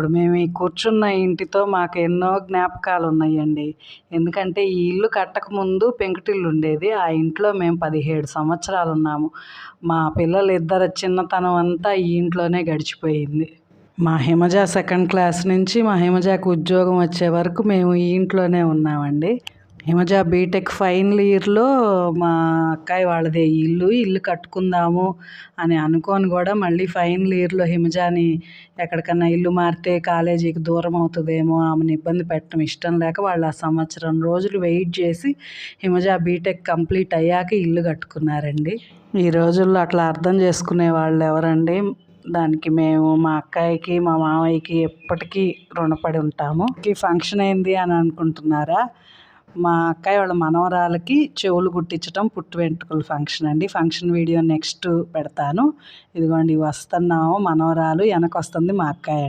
ఇప్పుడు మేము ఈ కూర్చున్న ఇంటితో మాకు ఎన్నో జ్ఞాపకాలు ఉన్నాయండి ఎందుకంటే ఈ ఇల్లు కట్టకముందు పెంకుటిల్లు ఉండేది. ఆ ఇంట్లో మేము పదిహేడు సంవత్సరాలు ఉన్నాము మా పిల్లలు ఇద్దరు చిన్నతనం అంతా ఈ ఇంట్లోనే గడిచిపోయింది. మా హిమజ సెకండ్ క్లాస్ నుంచి మా హిమజాకు ఉద్యోగం వచ్చే వరకు మేము ఈ ఇంట్లోనే ఉన్నామండి. హిమజ బీటెక్ ఫైనల్ ఇయర్లో మా అక్కాయి వాళ్ళది ఇల్లు ఇల్లు కట్టుకుందాము అని అనుకోని కూడా. మళ్ళీ ఫైనల్ ఇయర్లో హిమజాని ఎక్కడికన్నా ఇల్లు మారితే కాలేజీకి దూరం అవుతుందేమో ఆమెను ఇబ్బంది పెట్టడం ఇష్టం లేక వాళ్ళు ఆ సంవత్సరం రోజులు వెయిట్ చేసి హిమజ బీటెక్ కంప్లీట్ అయ్యాక ఇల్లు కట్టుకున్నారండి. ఈ రోజుల్లో అట్లా అర్థం చేసుకునే వాళ్ళు ఎవరండి? దానికి మేము మా అక్కాయికి మా మామయ్యకి ఎప్పటికీ రుణపడి ఉంటాము. ఈ ఫంక్షన్ అయింది అని అనుకుంటున్నారా? మా అక్కయ్య వాళ్ళ మనవరాలకి చెవులు కుట్టించడం పుట్టు వెంట్రుకల ఫంక్షన్ అండి. ఫంక్షన్ వీడియో నెక్స్ట్ పెడతాను. ఇదిగోండి వస్తున్నాము మనవరాలు వెనక వస్తుంది మా అక్కయ్య అండి.